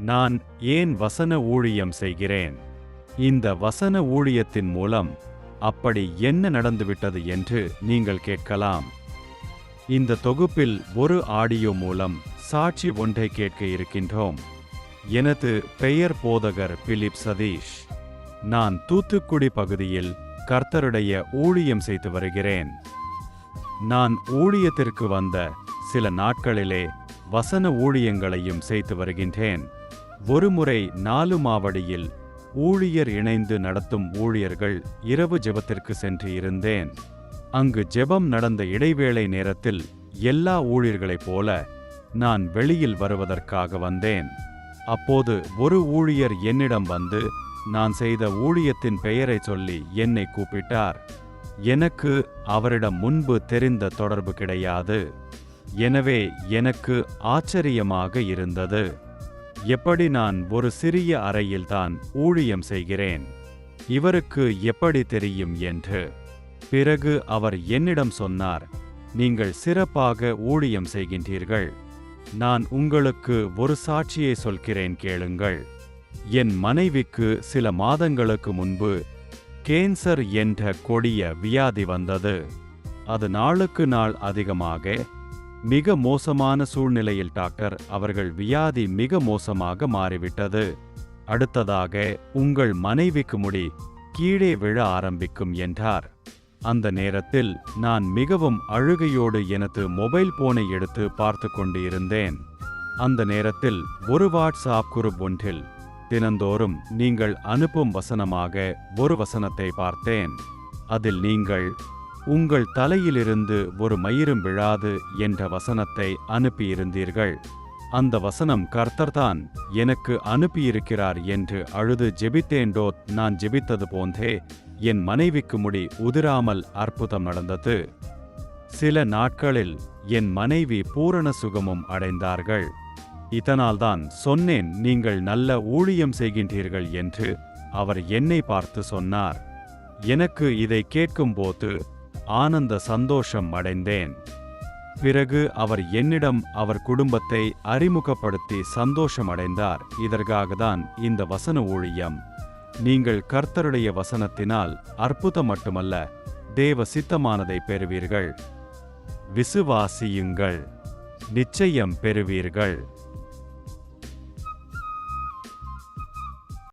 நான் ஏன் வசன ஊழியம் செய்கிறேன்? இந்த வசன ஊழியத்தின் மூலம் அப்படி என்ன நடந்துவிட்டது என்று நீங்கள் கேட்கலாம். இந்த தொகுப்பில் ஒரு ஆடியோ மூலம் சாட்சி ஒன்றை கேட்க இருக்கின்றோம். எனது பெயர் போதகர் பிலிப் சதீஷ். நான் தூத்துக்குடி பகுதியில் கர்த்தருடைய ஊழியம் செய்து வருகிறேன். நான் ஊழியத்திற்கு வந்த சில நாட்களிலே வசன ஊழியங்களையும் செய்து வருகின்றேன். ஒருமுறை நாலு மாவடியில் ஊழியர் இணைந்து நடத்தும் ஊழியர்கள் இரவு ஜெபத்திற்கு சென்று இருந்தேன். அங்கு ஜெபம் நடந்த இடைவேளை நேரத்தில் எல்லா ஊழியர்களைப் போல நான் வெளியில் வருவதற்காக வந்தேன். அப்போது ஒரு ஊழியர் என்னிடம் வந்து நான் செய்த ஊழியத்தின் பெயரை சொல்லி என்னை கூப்பிட்டார். எனக்கு அவரிடம் முன்பு தெரிந்த தொடர்பு கிடையாது. எனவே எனக்கு ஆச்சரியமாக இருந்தது. எப்படி நான் ஒரு சிறிய அறையில்தான் ஊழியம் செய்கிறேன்? இவருக்கு எப்படி தெரியும் என்று. பிறகு அவர் என்னிடம் சொன்னார் நீங்கள் சிறப்பாக ஊழியம் செய்கின்றீர்கள். நான் உங்களுக்கு ஒரு சாட்சியை சொல்கிறேன் கேளுங்கள். என் மனைவிக்கு சில மாதங்களுக்கு முன்பு கேன்சர் என்ற கொடிய வியாதி வந்தது. அது நாளுக்கு நாள் அதிகமாக மிக மோசமான சூழ்நிலையில் டாக்டர் அவர்கள் வியாதி மிக மோசமாக மாறிவிட்டது. அடுத்ததாக உங்கள் மனைவிக்கு முடி கீழே விழ ஆரம்பிக்கும் என்றார். அந்த நேரத்தில் நான் மிகவும் அழுகையோடு எனது மொபைல் போனை எடுத்து பார்த்து கொண்டு இருந்தேன் அந்த நேரத்தில் ஒரு வாட்ஸ்ஆப் குரூப் ஒன்றில் தினந்தோறும் நீங்கள் அனுப்பும் வசனமாக ஒரு வசனத்தை பார்த்தேன். அதில் நீங்கள் உங்கள் தலையிலிருந்து ஒரு மயிரும் விழாது என்ற வசனத்தை அனுப்பியிருந்தீர்கள். அந்த வசனம் கர்த்தர்தான் எனக்கு அனுப்பியிருக்கிறார் என்று அழுது ஜெபித்தேண்டோ நான் ஜெபித்தது போன்றே என் மனைவிக்கு முடி உதிராமல் அற்புதம் நடந்தது. சில நாட்களில் என் மனைவி பூரண சுகமும் அடைந்தார்கள். இதனால்தான் சொன்னேன் நீங்கள் நல்ல ஊழியம் செய்கின்றீர்கள் என்று அவர் என்னை பார்த்து சொன்னார். எனக்கு இதை கேட்கும்போது ஆனந்த சந்தோஷம் அடைந்தேன். பிறகு அவர் என்னிடம் அவர் குடும்பத்தை அறிமுகப்படுத்தி சந்தோஷமடைந்தார். இதற்காக தான் இந்த வசன ஊழியம். நீங்கள் கர்த்தருடைய வசனத்தினால் அற்புதம் மட்டுமல்ல தேவ சித்தமானதை பெறுவீர்கள். விசுவாசியுங்கள். நிச்சயம் பெறுவீர்கள்.